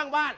างบ้าน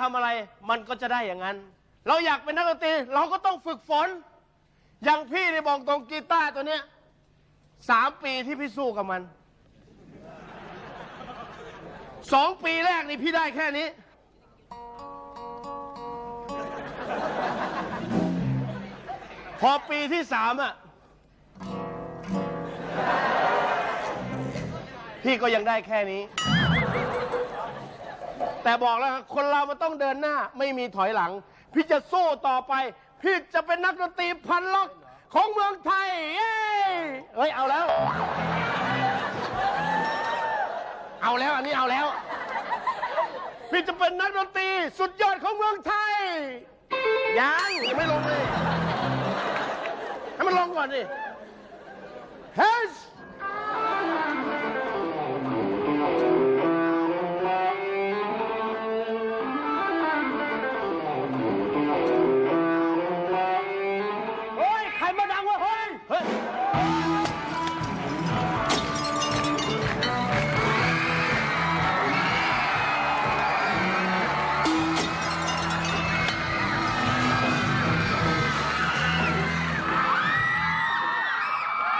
ทำอะไร มันก็จะได้อย่างนั้น เราอยากเป็นนักดนตรีเราก็ต้องฝึกฝน อย่างพี่นี่บอกตรงกีตาร์ตัวเนี้ยสามปีที่พี่สู้กับมันสองปีแรกนี่พี่ได้แค่นี้ พอปีที่สามอะ พี่ก็ยังได้แค่นี้ แต่บอกแล้วครับคนเรามันต้องเดินหน้าไม่มีถอยหลัง พี่จะสู้ต่อไป พี่จะเป็นนักดนตรีพันล็อกของเมืองไทย เย้เฮ้ยเอาแล้ว เอาแล้วอันนี้เอาแล้ว พี่จะเป็นนักดนตรีสุดยอดของเมืองไทยยังยังไม่ลงเลยให้มันลงก่อนดิ มาดังวะเฮ้ย เฮ้ย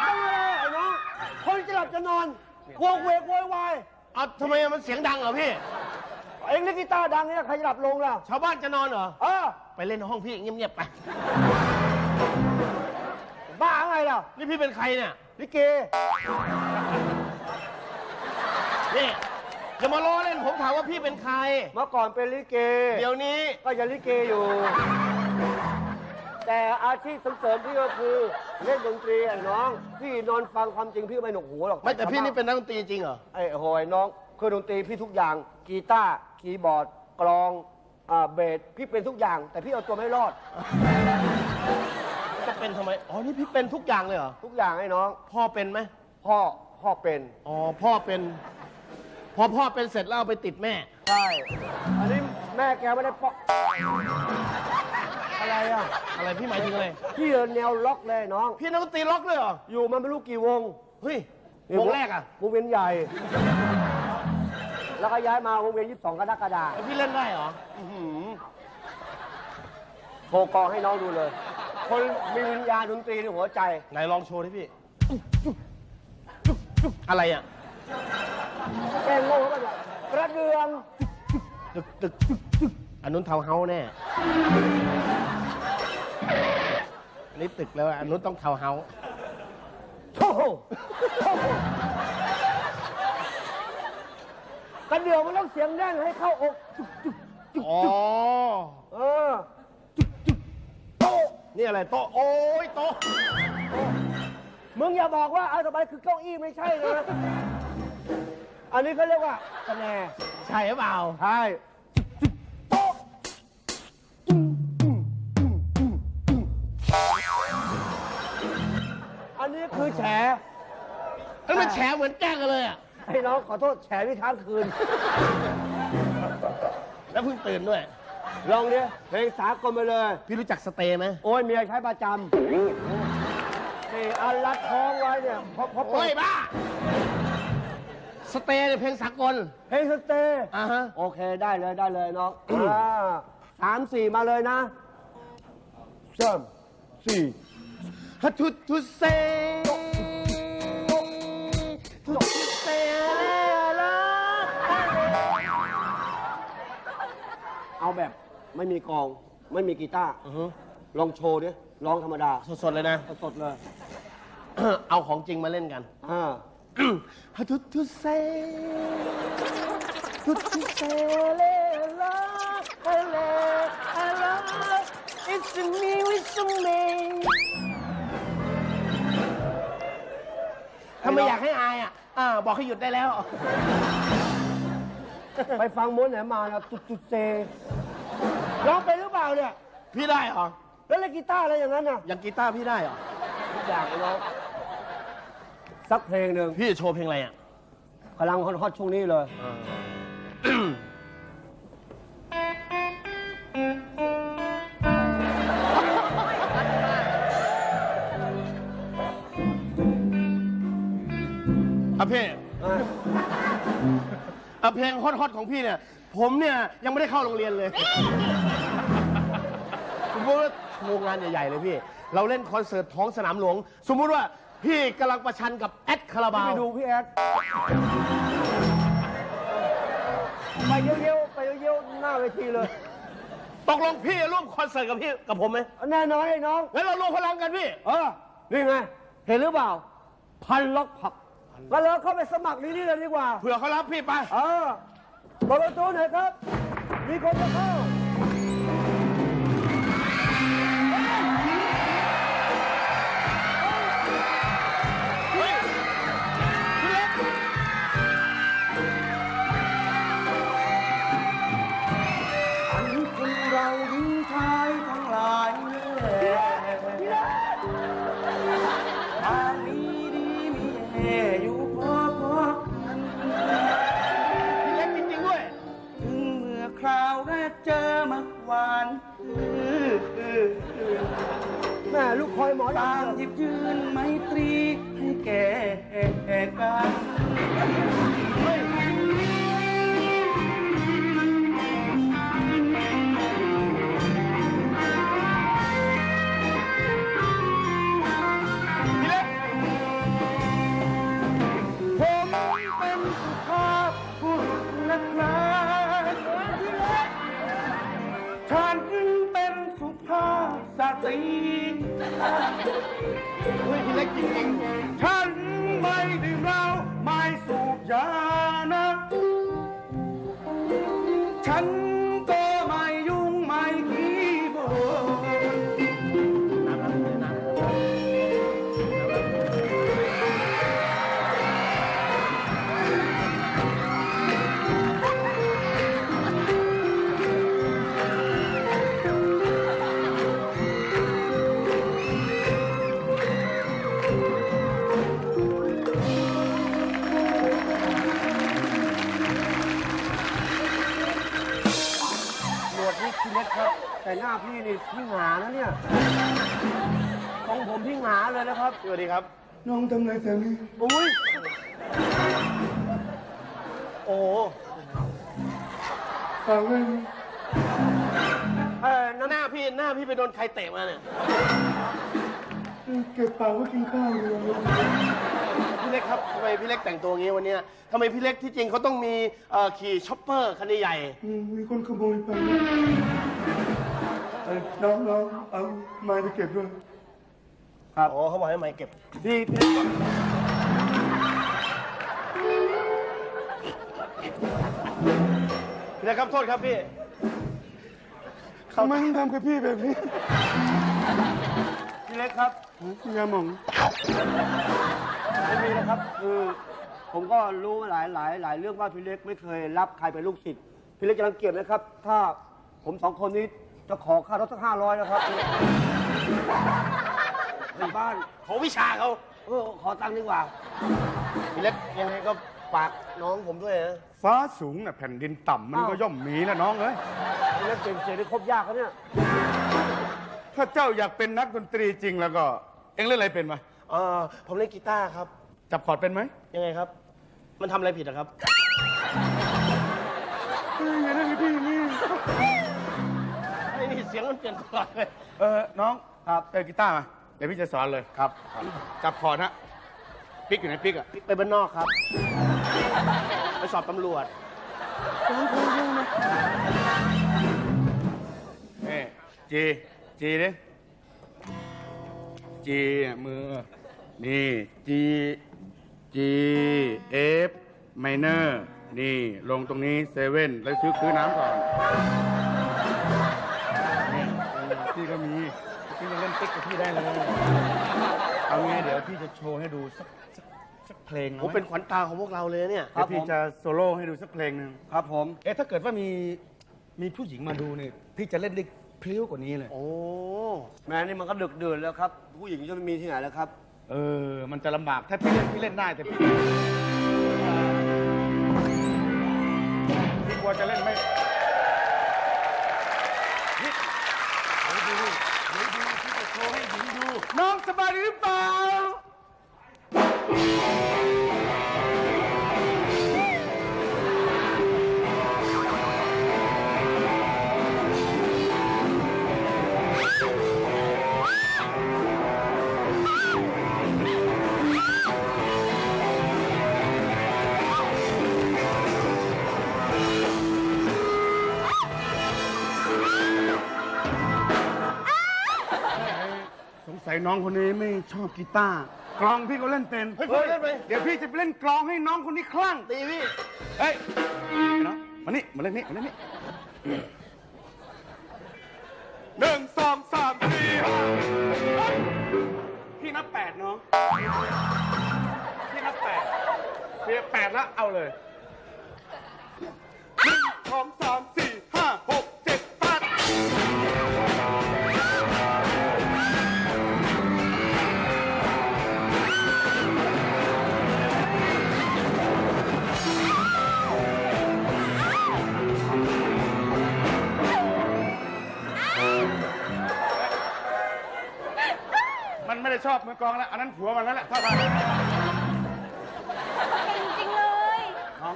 ต้องอะไรไอ้น้องคนจะหลับจะนอนวอกเวกโวยวายเอาทำไมมันเสียงดังเหรอพี่ เอ็งเล่นกีตาร์ดังเนี่ยใครจะหลับลงล่ะ ชาวบ้านจะนอนเหรอ เออ ไปเล่นในห้องพี่เงียบๆไปบ้าไง ล่ะนี่พี่เป็นใครเนี่ย ลิเกนี่อย่ามาล้อเล่นผมถามว่าพี่เป็นใคร เมื่อก่อนเป็นลิเก เดี๋ยวนี้ ก็ยังลิเกอยู่ แต่อาชีพเสริมๆพี่ก็คือเล่นดนตรีไอ้น้อง พี่นอนฟังความจริงพี่ก็ไม่หนวกหูหรอกไม่แต่พี่นี่เป็นนักดนตรีจริงเหรอ ไอ้โหยน้องเครื่องดนตรีพี่ทุกอย่าง กีตาร์คีย์บอร์ด กลองอ่าเบสพี่เป็นทุกอย่าง แต่พี่เอาตัวไม่รอดจะ เป็นทำไม อ๋อ นี่พี่เป็นทุกอย่างเลยเหรอ ทุกอย่างไอ้น้อง พ่อเป็นไหม พ่อพ่อเป็น อ๋อ พ่อเป็น พอพ่อเป็นเสร็จแล้วเอาไปติดแม่ ใช่ อันนี้แม่แกไม่ได้ปอกอะไรอะ อะไรพี่หมายถึงอะไร พี่เดินแนวล็อกเลยน้อง พี่นักดนตรีล็อกเลยเหรอ อยู่มาไม่รู้กี่วง เฮ้ยวงแรกอะ วงเวียนใหญ่ แล้วก็ย้ายมาวงเวียนยี่สิบสองกรกฎาคมแล้วพี่เล่นได้เหรออื้อหือโชว์กลองให้น้องดูเลย คนมีวิญญาณดนตรีในหัวใจ ไหนลองโชว์ดิพี่ อะไรอะแกงโง่เข้าไปเนี่ยกระเดืองตึกตึกตึกตึกอันนู้นเทาวน์เฮาส์แน่อันนี้ตึกแล้วอันนู้นต้องเทาวน์เฮาส์โถ่โถ่กระเดืองมันต้องเสียงแน่นให้เข้าอกจุกจุกจุกอ๋อจุกเออจุกจุกโต๊ะ นี่อะไรโต๊ะโอ้ยโต๊ะมึงอย่าบอกว่าเอาต่อไปคือเก้าอี้ไม่ใช่นะอันนี้เขาเรียกว่าคะแนนใช่หรือเปล่าใช่โต๊ะอันนี้คือแฉแล้วมันแฉเหมือนแกล้งกันเลยอะให้น้องขอโทษแฉพี่ค้างคืน แล้วเพิ่งตื่นด้วย ลองดิเพลงสากลไปเลย พี่รู้จักสเตย์ไหมโอ้ยเมียใช้ประจำนี่อันรัดท้องไว้เนี่ยพอพอเปิโอ้ยดบ้า สเตย์เนี่ยเพลงสากลเพลงสเตย์อ่าฮะ โอเคได้เลยได้เลยน้องอ่าสามสี่มาเลยนะสามสี่ ฮัทุทุเซทุทุเซละเอาแบบ ไม่มีกลอง ไม่มีกีตาร์อือฮึลองโชว์ดิร้องธรรมดาสดๆเลยนะ สดๆเลยเอาของจริงมาเล่นกัน อ่าฮัทุทุเซท tutti se le la la la it's me it's me ถ้าไม่อยากให้อายอะอ่าบอกให้หยุดได้แล้ว ไปฟังม้วนไหนมานะตุตุเซ ร้องเป็นหรือเปล่าเนี่ย พี่ได้เหรอ แล้วเล่นกีตาร์อะไรอย่างนั้นน่ะอย่างกีตาร์พี่ได้เหรอทุกอย่างเลยร้องสักเพลงหนึ่งพี่จะโชว์เพลงอะไรอะกำลังฮอตๆช่วงนี้เลย อะพี่อะอะเพลงฮอตๆของพี่เนี่ย ผมเนี่ยยังไม่ได้เข้าโรงเรียนเลยส มมติว่าโชว์งานใหญ่ๆเลยพี่ เราเล่นคอนเสิร์ตท้องสนามหลวง สมมุติว่าพี่กำลังประชันกับแอดคาราบาไปวดูพี่แอดไปเยี่ยวๆไปเยี่ยวๆหน้าเวทีเลย ตกลงพี่จะร่วมคอนเสิร์ตกับพี่กับผมไหมแน่นอนไอ้น้อง งั้นเรารวมพลังกันพี่ เออ นี่ไง เห็นหรือเปล่า พันล็อกผับก็เลยเข้าไปสมัครนี่นี่เลยดีกว่า เผื่อเขารับพี่ไป เออเปิดประตูหน่อยครับ มีคนจะเข้า ตางหยิบยืนไมตรีให้แก่กัน ฮ้ย พี่เล็กครับ แต่หน้าพี่นี่พี่หงานะเนี่ยทรงผมพี่หงาเลยนะครับสวัสดีครับ น้องทำอะไรแถวนี้อุ้ยโอ้โหฟังเลยเออหน้าพี่หน้าพี่ไปโดนใครเตะมาเนี่ย เก็บปากไว้กินข้าวอยู่พี่เล็กครับทำไมพี่เล็กแต่งตัวงี้วันเนี้ยทำไมพี่เล็กที่จริงเขาต้องมีเอ่อขี่ช็อปเปอร์คันใหญ่มีคนขโมยไปนะเอ้ยน้องน้องเอาไม้ไปเก็บด้วยๆครับโอ้เขาบอกให้ไมค์เก็บพี่พี่พี่เล็กครับโทษครับพี่ ทำไมถึงทำกับพี่แบบนี้ พี่เล็กครับ ยาหม่องไม่มีนะครับคือผมก็รู้มาหลายหลายหลายเรื่องว่าพี่เล็กไม่เคยรับใครเป็นลูกศิษย์พี่เล็กจะรังเกียจนะครับ ถ้าผมสองคนนี้จะขอค่ารถสักห้าร้อยนะครับเป็นบ้านของวิชาเขาเออขอตังค์ดีกว่าพี่เล็กยังไงก็ฝากน้องผมด้วยนะฟ้าสูงน่ะแผ่นดินต่ำมันอ้าวก็ย่อมมีนะน้องเอ้ยพี่เล็กเก่งเสียงได้ครบยากเขาเนี่ยถ้าเจ้าอยากเป็นนักดนตรีจริงแล้วก็ เอ็งเล่นอะไรเป็นมาเออผมเล่นกีตาร์ครับ จับคอร์ดเป็นไหมยังไงครับ มันทำอะไรผิดอะครับเอ้ยอย่าเล่นกับพี่อย่างนี่ไอ้นี่เสียงมันเปลี่ยนตลอดเลย เออน้องครับเออกีตาร์มาเดี๋ยวพี่จะสอนเลยครับจับคอร์ดนะปิกอยู่ไหนปิกอะไปบ้านนอกครับ ไปสอบตำรวจ เอ้จีจีดิ จีมือ นี่จีจีเอฟไมเนอร์นี่ ลงตรงนี้เซเว่นแล้วซื้อซื้อน้ำก่อนนี่พี่ก็มีพี่จะเล่นติ๊กกับพี่ได้เลยเอางี้เดี๋ยวพี่จะโชว์ให้ดูสักสักสักเพลงผมเป็นขวัญตาของพวกเราเลยเนี่ย เดี๋ยวพี่จะโซโล่ให้ดูสักเพลงหนึ่งครับผม เอ๊ะถ้าเกิดว่ามีมีผู้หญิงมาดูเนี่ยพี่จะเล่นได้ พลิ้วกว่านี้เลย โอ้แม่นี่มันก็ดึกดื่นแล้วครับ ผู้หญิงจะไม่มีที่ไหนแล้วครับ เออ มันจะลำบาก ถ้าพี่เล่นพี่เล่นได้แต่พี่พี่กลัวจะเล่นไม่นี่เดี๋ยวดูเดี๋ยวดูพี่จะโชว์ให้หญิงดูน้องสบายดีหรือเปล่า คนนี้ไม่ชอบกีตาร์กลองพี่ก็เล่นเป็นเฮ้ยผมเล่นไป เดี๋ยวพี่จะไปเล่นกลองให้น้องคนนี้คลั่งตีพี่เฮ้ยน้องมานี่มาเล่นนี่มาเล่นนี่หนึ่งสองสามสี่ห้าพี่นับแปดน้องพี่นับแปดพี่นับแปดแล้วเอาเลย กลองแล้วอันนั้นผัวมันแล้วแหละเท่ากันเก่งจริงเลยน้อง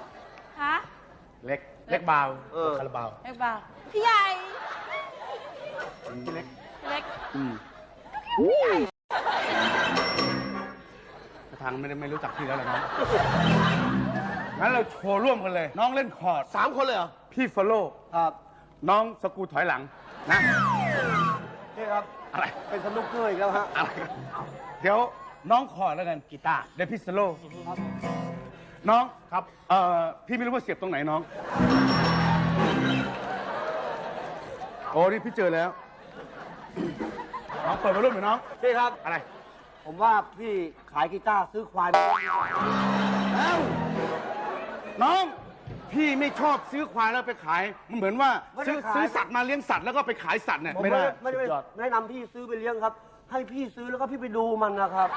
ฮะเล็กเล็กเบาเออ คาราบาว เล็กบ่าพี่ใหญ่ พี่เล็กเล็กอืมทางไม่ได้ไม่รู้จักพี่แล้วเหรอน้องงั้นเราโชว์ร่วมกันเลย น้องเล่นคอร์ดสามคนเลยเหรอพี่ฟอลโล่ครับน้องสกรูถอยหลังนะ นี่ครับ อะไร เป็นสนุกเกอร์อีกแล้วฮะอะไรกัน เดี๋ยวน้องคอร์ดแล้วกันกีตาร์เดี๋ยวพี่สโลว์น้องครับเอ่อพี่ไม่รู้ว่าเสียบตรงไหนน้อง โอ้นี่พี่เจอแล้ว น้องเปิดมารุ่นหน่อยน้อง พี่ครับ อะไร ผมว่าพี่ขายกีตาร์ซื้อควายมาแล้วน้อง พี่ไม่ชอบซื้อควายแล้วไปขาย มันเหมือนว่า ซื้อซื้อสัตว์มาเลี้ยงสัตว์แล้วก็ไปขายสัตว์เนี่ยผมไม่ไม่ได้ได้ไม่ได้ไม่ได้นำพี่ซื้อไปเลี้ยงครับ ให้พี่ซื้อแล้วก็พี่ไปดูมันนะครับ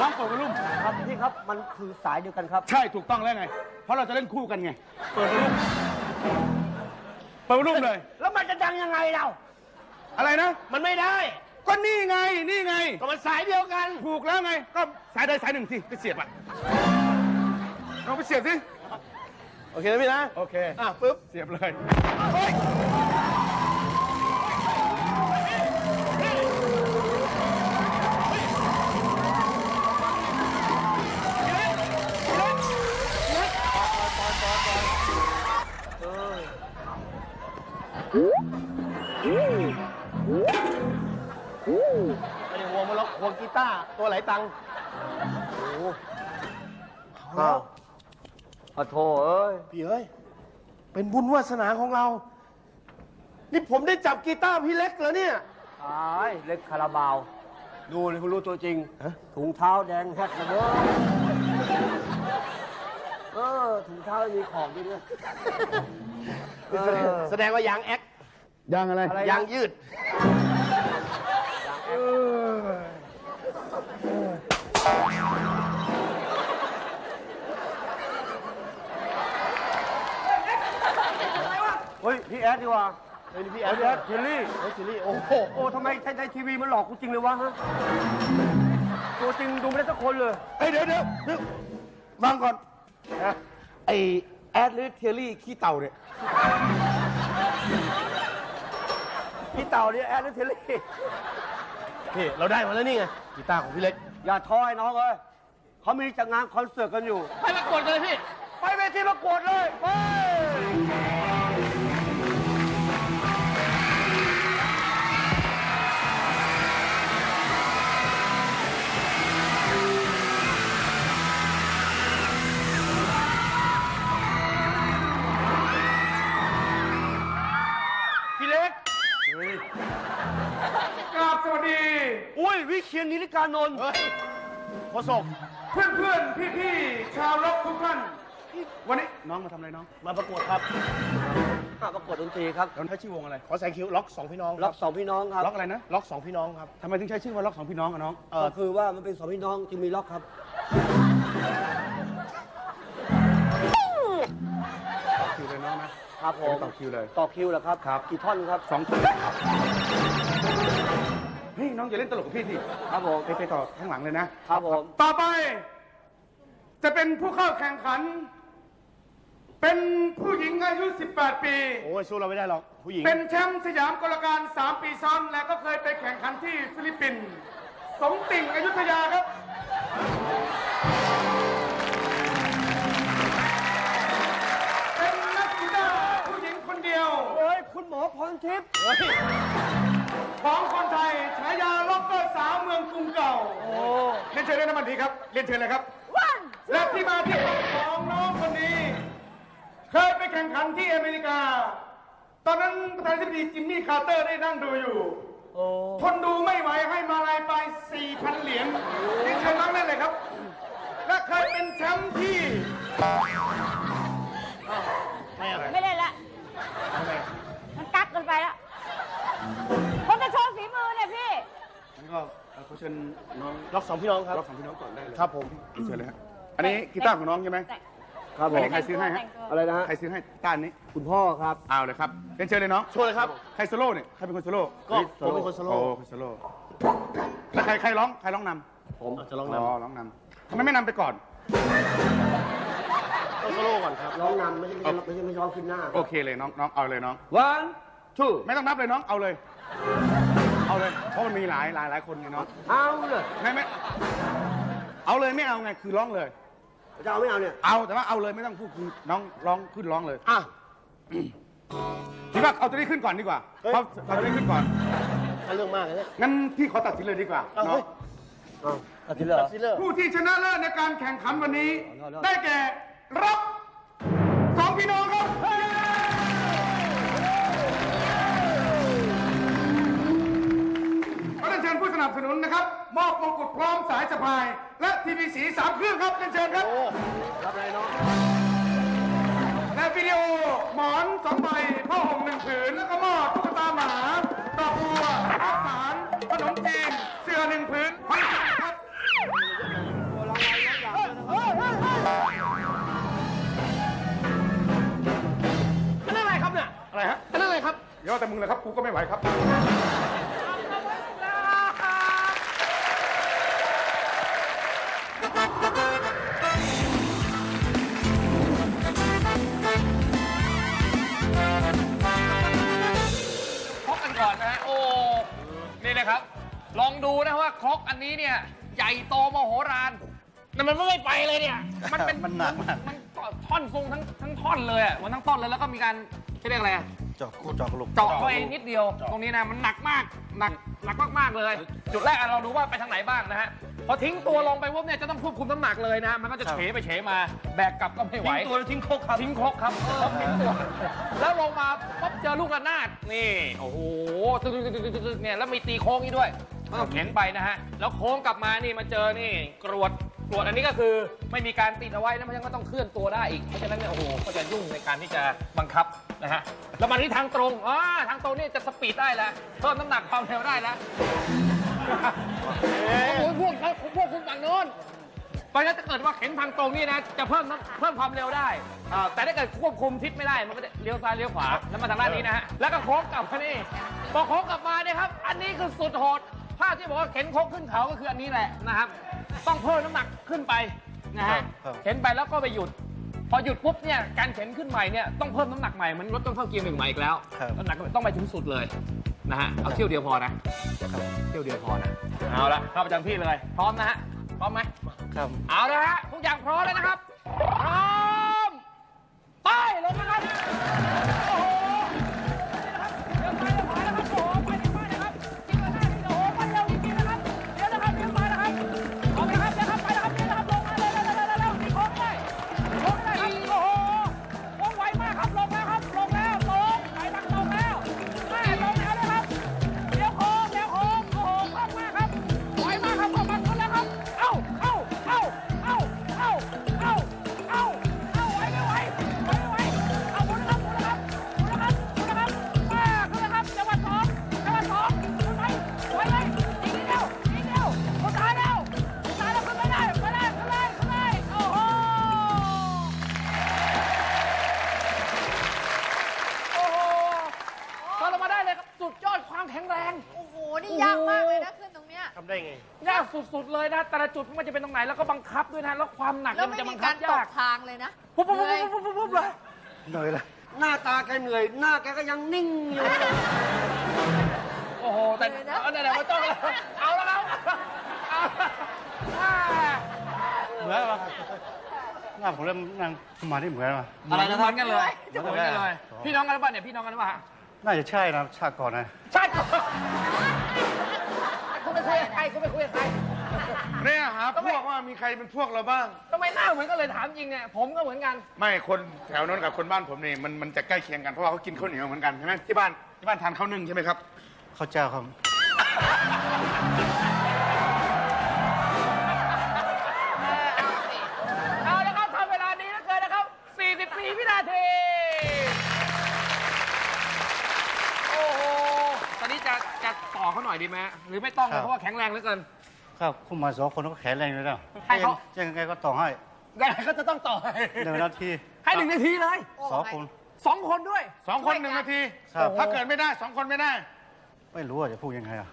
น้องเปิดมารุ่นครับพี่ครับมันคือสายเดียวกันครับ ใช่ถูกต้องแล้วไง เพราะเราจะเล่นคู่กันไง เปิดมารุ่นเปิดมารุ่นเลย แล้วมันจะดังยังไงเรา อะไรนะ มันไม่ได้ ก็นี่ไง นี่ไง ก็มันสายเดียวกัน ถูกแล้วไง ก็สายใดสายหนึ่งสิไปเสียบอะลองไปเสียบสิ โอเคนะพี่นะ โอเค อะปุ๊บ เสียบเลย เฮ้ย ไม่ได้ห่วงมันหรอกห่วงกีตาร์ตัวไหลตังค์โอ้โหเอาแล้วขอโทษเอ้ย พี่เอ้ย เป็นบุญวาสนาของเรา นี่ผมได้จับกีตาร์พี่เล็กแล้วเนี่ย ตายเล็กคาราบาว ดูเลยคุณรู้ตัวจริง ฮะ ถุงเท้าแดงแฮกนะเว้ยเออถุงเท้ามีของด้วยเนี่ยเออแสดงว่ายางแอค ยังอะไรอะไรยางยืด เฮ้ย พี่แอดดีกว่าเฮ้ยนี่พี่แอเฮ้ยดพี่แอดเชลลี่เฮ้ยซิลี่ โอ้โห โอ้ทำไมในทีวีมันหลอกกูจริงเลยวะฮะ ตัวจริงดูไม่ได้สักคนเลย เฮ้ยเดี๋ยวเดี๋ยวเดี๋ยวฟังก่อนนะไอแอดหรือเทยรี่ขี้เต่าเนี่ย พี่เต่าเนี่ยแอดหรือเชลลี่พี่เราได้มาแล้วนี่ไงกีตาร์ของพี่เล็ก อย่าท้อไอ้น้องเอ้ยเขามีจัดงานคอนเสิร์ตกันอยู่ ไปประกวดกันเลยพี่ ไปเวทีประกวดเลยไป ชียรนิริการนนท์เฮ้ยโคศกเพื่อนเพื่อนพี่พี่ๆชาวล็อกทุกท่าน วันนี้น้องมาทำอะไรน้องมาประกวดครับข้าประกวดดนตรีครับแล้วใช้ชื่อวงอะไร ขอแสงคิวล็อกสองพี่น้องคล็รัอบกสองพี่น้องครับล็อกอะไรนะล็อกสองพี่น้องครับทำไมถึงใช้ชื่อว่าล็อกสองพี่น้องอะน้องเออก็คือว่ามันเป็นสองพี่น้องที่มีล็อกครับคิวเลยน้องนะครับผม ต่อคิวเลย ต่อคิวเหรอครับครับ กี่ท่อนครับสองคิว เฮ้ยน้องอย่าเล่นตลกกับพี่สิครับผม ไปไปต่อข้างหลังเลยนะครับผม ต่อไป จะเป็นผู้เข้าแข่งขัน เป็นผู้หญิงอายุ 18 ปี โอ้ยสู้เราไม่ได้หรอกผู้หญิง เป็นแชมป์สยามกลการ 3 ปีซ้อน และก็เคยไปแข่งขันที่ฟิลิปปินส์สมติ่งอยุธยาครับ เป็นนักกีฬาผู้หญิงคนเดียวเฮ้ย คุณหมอพรทิพย์ ของคนไทยฉายาล็อกเกอร์สาวเมืองกรุงเก่าโอ้เรียนเชิญเลยนะมันดีครับเรียนเชิญเลยครับ และที่มาที่ไปของน้องคนนี้ เคยไปแข่งขันที่อเมริกา ตอนนั้นประธานาธิบดีจิมมี่คาร์เตอร์ได้นั่งดูอยู่โอ้ทนดูไม่ไหวให้มาลายไป 4,000 เหรียญเรียนเชิญน้องนั่นเลยครับ และเคยเป็นแชมป์ที่ไม่อะไรไม่เล่นละทำไมมันกักเกันไปแล้ว งั้นก็เอ่อขอเชิญน้องล็อกสองพี่น้องครับรับของพี่น้องก่อนได้เลยครับผม เชิญเลยฮะอันนี้กีตาร์ของน้องใช่ไหมครับผอันมนี้ใครซื้อให้ฮะอะไรนะฮะใครซื้อให้กีตาร์นี้คุณพ่อครับ เอาเลยครับเรียนเชิญเลยน้องช่วยเลยครับ ใครโซโล่เนี่ยใครเป็นคนโซโล่ก็ผมเป็นคนสโลโอ้ว์คนโซโล่แล้วใครใครร้องใครร้องนำผมจะลองอ๋นำอร้องนำทำไมไม่นำไปก่อน ต้องสโลว์ก่อนครับ ร้องนำไม่ใช่ไม่ใช่ไม่ใช่ไม่ใช่ร้องขึ้นหน้า โอเคเลยน้องน้องเอาเลยน้อง one two ไม่ต้องนับเลยน้องเอาเลย เอาเลย เพราะมันมีหลายหลายหลายคนไงน้องเอาเลยไม่ไม่เอาเลยไม่เอาไงคือร้องเลย จะเอาไม่เอาเนี่ย เอาแต่ว่าเอาเลยไม่ต้องพูดคือน้องร้องขึ้นร้องเลยอะคิดว่าเอาตัวนี้ขึ้นก่อนดีกว่าเฮ้ย เพราะเอาตัวนี้ขึ้นก่อนถ้าเรื่องมากเลยเนี่ยงั้นพี่ขอตัดสินเลยดีกว่าเอาเนาะเฮ้ยเอาตัดสินเลยเหรตัอดสินเลยผู้ที่ชนะเลิศในการแข่งขันวันนี้เอาเอาได้แก่รับ สนับสนุนนะครับ มอบมงกุฎพร้อมสายสะพาย และทีวีสีสามเครื่องครับเรียนเชิญครับ โอ้รับอะไรเนาะและวิดีโอหมอนสองใบผ้าห่มหนึ่งผืน แล้วก็หม้อตุ๊กตาหมาดอกบัวข้าวสารขนมจีน เสื้อหนึ่งผืนพันครับอันนั้นอะไรครับเนี่ยอะไรฮะอันนั้นอะไรครับ เดี๋ยวแต่มึงเลยครับกูก็ไม่ไหวครับ นี่นะครับ ลองดูนะว่าครกอันนี้เนี่ยใหญ่โตมโหฬารแต่มันไม่ไปเลยเนี่ย มันเป็นมันหนักมาก มันท่อนทรงทั้งทั้งท่อนเลยอะมันทั้งต้นเลยแล้วก็มีการเขาเรียกอะไรอะจอกกูจอกลูกเจาะเข้าไปนิดเดียว ตรงนี้นะมันหนักมากหนักหนักมากๆเลย จุดแรกอะเราดูว่าไปทางไหนบ้างนะฮะ พอทิ้งตัวลงไปปุ๊บเนี่ยจะต้องควบคุมน้ำหนักเลยนะ มันก็จะเฉไปเฉมาแบกกลับก็ไม่ไหว ทิ้งตัวแล้วทิ้งครกครับ ทิ้งครกครับเออทิ้งตัว แล้วลงมาปั๊บเจอลูกระนาดนี่ โอ้โหตึ๊ดๆๆๆๆเนี่ยแล้วมีตีโค้งนี่ด้วยก็ต้องเข็นไปนะฮะ แล้วโค้งกลับมานี่มาเจอนี่กรวดกรวดอันนี้ก็คือไม่มีการติดเอาไว้นะเพราะฉะนั้นก็ต้องเคลื่อนตัวได้อีก เพราะฉะนั้นเนี่ยโอ้โหก็จะยุ่งในการที่จะบังคับนะฮะ แล้วมาที่ทางตรงอ่าทางตรงนี่จะสปีดได้แล้วเพิ่มน้ำหนักความเร็วได้แล้ว โอ้โหพวกเขาพวกคุณฝั่งโน้นเพราะฉะนั้นถ้าเกิดว่าเข็นทางตรงนี่นะ จะเพิ่มน้ำเพิ่มความเร็วได้อ่าแต่ถ้าเกิดควบคุมทิศไม่ได้ มันก็จะเลี้ยวซ้ายเลี้ยวขวา แล้วมาทางด้านนี้นะฮะ แล้วก็โค้งกลับมานี่พอโค้งกลับมาเนี่ยครับ อันนี้คือสุดโหด ภาพที่บอกว่าเข็นโค้งขึ้นเขาก็คืออันนี้แหละนะครับ ต้องเพิ่มน้ำหนักขึ้นไปนะฮะ เข็นไปแล้วก็ไปหยุด พอหยุดปุ๊บเนี่ย การเข็นขึ้นใหม่เนี่ยต้องเพิ่มน้ำหนักใหม่ มันรถต้องเข้าเกียร์หนึ่งใหม่อีกแล้ว น้ำหนักต้องไปถึงสุดเลย นะฮะเอาเที่ยวเดียวพอนะเที่ยวเดียวพอนะเอาละเข้าประจำที่เลยพร้อมนะฮะพร้อมไหมครับเอาละฮะทุกอย่างพร้อมแล้วนะครับพร้อมไปลงนะครับ ดๆเลยนะ แต่ละจุดมันจะเป็นตรงไหนแล้วก็บังคับด้วยนะแล้วความหนักแล้วเนี่ยมันไม่จะมีบังคักาบรตยากกทางเลยนะ ปุ๊บปุ๊บเหนื่อยปุ๊บปุ๊บปุ๊บเลยเหนื่อยเลยหน้าตาแกเหนื่อย หน้าแกก็ยังนิ่งอยู่ โอ้โหแต่เลยนะ เอาไหนๆไม่ต้องแล้วเอาแล้วครับเอาอ่าเหมือนว่าหน้าผมเริ่มนั่งมาที่เหมือนว่าอะไรนะเหมือนกันเลยเหมือนเหมือนกักันนเลเลยยพี่น้องกันหรือเปล่าเนี่ยพี่น้องกันหรือเปล่าฮะน่าจะใช่นะชาติก่อนนะ ใช่ คุณไปคุยกับใครคุณไปคุยกับใครเนี่ยหาพวกว่ามีใครเป็นพวกเราบ้าง ทำไมหน้าเหมือนกันเลยถามจริงเนี่ยผมก็เหมือนกัน ไม่คนแถวนั้นกับคนบ้านผมนี่มันมันจะใกล้เคียงกันเพราะว่าเขากินข้าวเหนียวเหมือนกันใช่ไหมที่บ้านที่บ้านทานข้าวนึ่งใช่ไหมครับเข้าเจ้าครับ เอาละครับทำเวลานี้แล้วเกินนะครับ 44 วินาที โอ้โห ตอนนี้จะจะต่อเขาหน่อยดีไหมหรือไม่ต้องเลยเพราะว่าแข็งแรงเหลือเกิน ครับคู่มาสองคนก็แข็งแรงเลยแล้วให้เขา ยังไงก็ต่อให้ยังไงก็จะต้องต่อให้หนึ่งนาทีให้หนึ่งนาทีเลยสองคน สองคนด้วย สองคนหนึ่งนาที ครับ ถ้าเกิดไม่ได้สองคนไม่ได้ ไม่รู้ว่าจะพูดยังไงอะ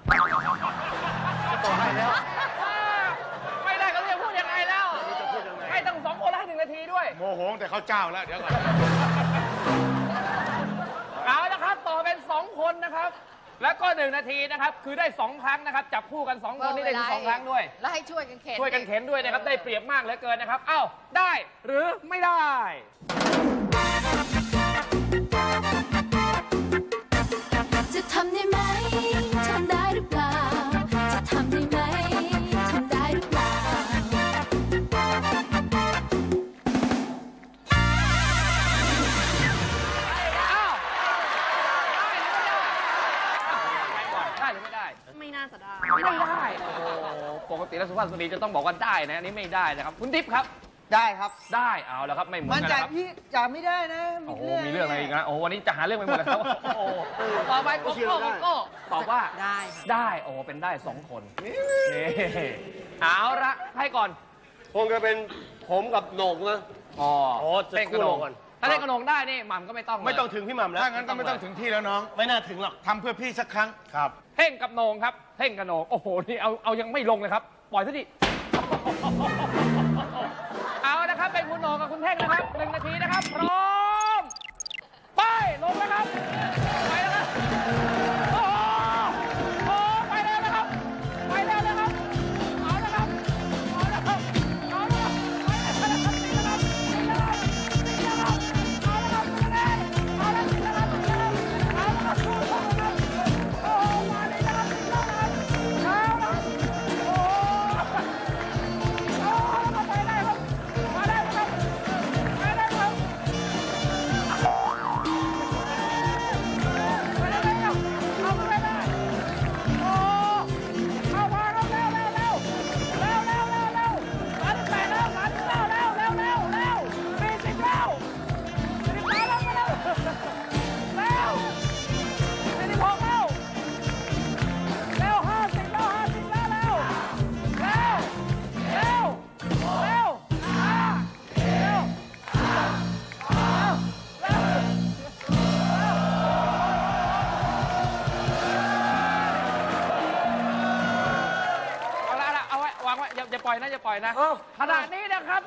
ไม่ได้ก็เรียกพูดยังไงแล้วให้ตั้งสองคนแล้วให้หนึ่งนาทีด้วย โมโหแต่เขาเจ้าแล้ว เดี๋ยวก่อน แล้วก็1นาทีนะครับ คือได้2ครั้งนะครับ จับคู่กัน2คนนี่ได้ถึงสองครั้งด้วย แล้วให้ช่วยกันเข็นช่วยกันเข็นด้วยนะครับ ได้เปรียบมากเหลือเกินนะครับ เอ้า ได้หรือไม่ได้ ได้ไม่ได้โอ้โหปกติแล้วสุภาพสตรีจะต้องบอกว่าได้นะอันนี้ไม่ได้นะครับ คุณทิพย์ครับ ได้ครับ ได้เอาแล้วครับไม่เหมือนมันกันจ่านะครับพี่จ่าไม่ได้นะโอ้โหมีเรื่องอะไรอีกนะโอ้โหวันนี้จะหาเรื่องไปหมดแล้วครับโอ้โหต่อไปโกโก้โกโก้ตอบว่าได้ได้โอ้โหเป็นได้สองคนนี่เอาละให้ก่อนคงจะเป็นผมกับโหน่งนะ อ๋อโอ้จะเต้นกระโหนคู่กกัน ถ้าเต้นกระโหนกได้นี่หม่ำก็ไม่ต้องเลยไม่ต้องถึงพี่หม่ำแล้วถ้างั้นก็ไม่ต้องถึงที่แล้วน้องไม่น่าถึงหรอกทำเพื่อพี่สักครั้งครับเท่งกับโหนงครับเท่งกับโหนงโอ้โหนี่เอาเอายังไม่ลงเลยครับปล่อยซะดิเอานะครับเป็นคุณโหนงกับคุณเท่งนะครับหนึ่งนาทีนะครับพร้อมไปลงแล้วครับไปแล้วครับ อยนะอย่าปล่อยนะขณะนี้นะครับ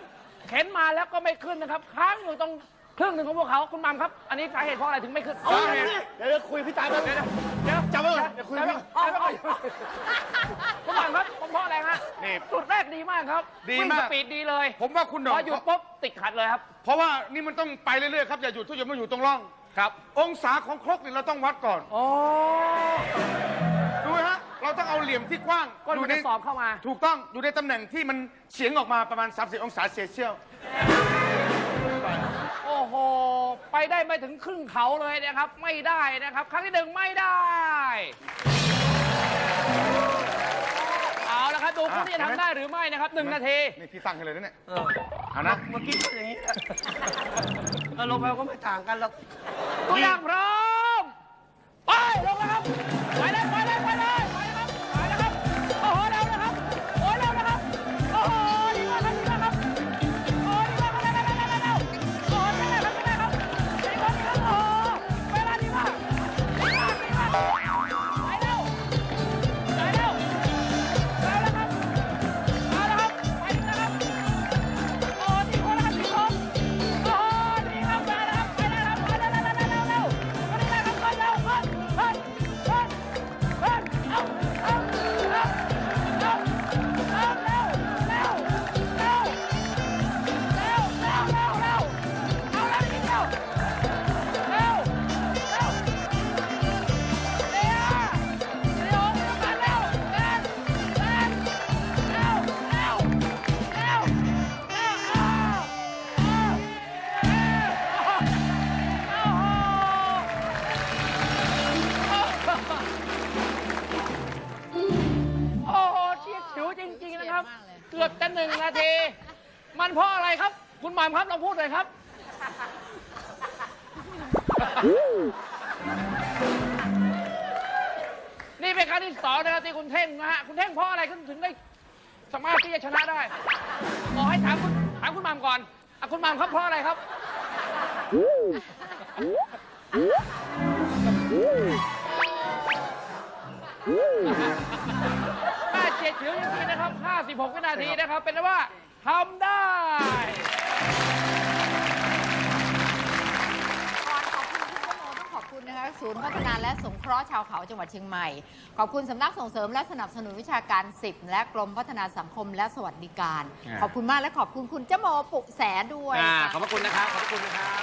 เข็นมาแล้วก็ไม่ขึ้นนะครับ ค้างอยู่ตรงครึ่งหนึ่งของพวกเขาคุณมัมครับ อันนี้สาเหตุเพราะอะไรถึงไม่ขึ้นเอาเดี๋ยวเดี๋ยวคุยพี่ตาไปเดี๋ยวเดี๋ยวจับไว้ก่อนเดี๋ยวคุยจับไว้พี่ก่อนจับไว้ก่อนคุณมัมครับผมเพราะอะไรฮะนี่จุดแรกดีมากครับดีวิ่งมากสปีดดีเลยผมว่าคุณหนพอองหยุดปุ๊บติดขัดเลยครับ เพราะว่านี่มันต้องไปเรื่อยๆครับอย่าหยุดทุกอย่างมันอยู่ตรงร่อง ครับ องศาของครกนี่เราต้องวัดก่อน โอ้ดูฮะ เราต้องเอาเหลี่ยมที่กว้างก้นมันจะสอบเข้ามา ถูกต้องอยู่ในตำแหน่งที่มันเฉียงออกมาประมาณ 30 องศาเซลเซียสโอ้โห ไปได้ไม่ถึงครึ่งเขาเลยนะครับ ไม่ได้นะครับ ครั้งที่หนึ่งไม่ได้ เอาละครับ ดูคุณจะทำได้หรือไม่นะครับหนึ่งนาทีนี่พี่ตั้งให้เลยนะเนี่ยเอานะเมื่อกี้ก็อย่างนี้แหละเออลงไปก็ไม่ต่างกันหรอกตัวอย่างพร้อม ไป ลงแล้วครับ หนึ่งนาที มันเพราะอะไรครับ คุณหม่ำครับลองพูดหน่อยครับ นี่เป็นครั้งที่สองนะครับที่คุณเท่งนะฮะ คุณเท่งเพราะอะไรคุณถึงได้สามารถที่จะชนะได้ ขอให้ถามคุณถามคุณหม่ำก่อนอะคุณหม่ำครับเพราะอะไรครับ แม่เจ็ดถึงจริงๆนะครับ 56 วินาทีนะครับ เป็นว่าทำได้ ก่อนขอบคุณคุณโมต้องขอบคุณนะคะศูนย์พัฒนาและสงเคราะห์ชาวเขาจังหวัดเชียงใหม่ ขอบคุณสำนักส่งเสริมและสนับสนุนวิชาการ 10 และกรมพัฒนาสังคมและสวัสดิการ อ่า ขอบคุณมากและขอบคุณคุณเจ้าโมปุแสด้วยอ่า ค่ะ ขอบพระคุณนะครับ ขอบพระคุณนะครับ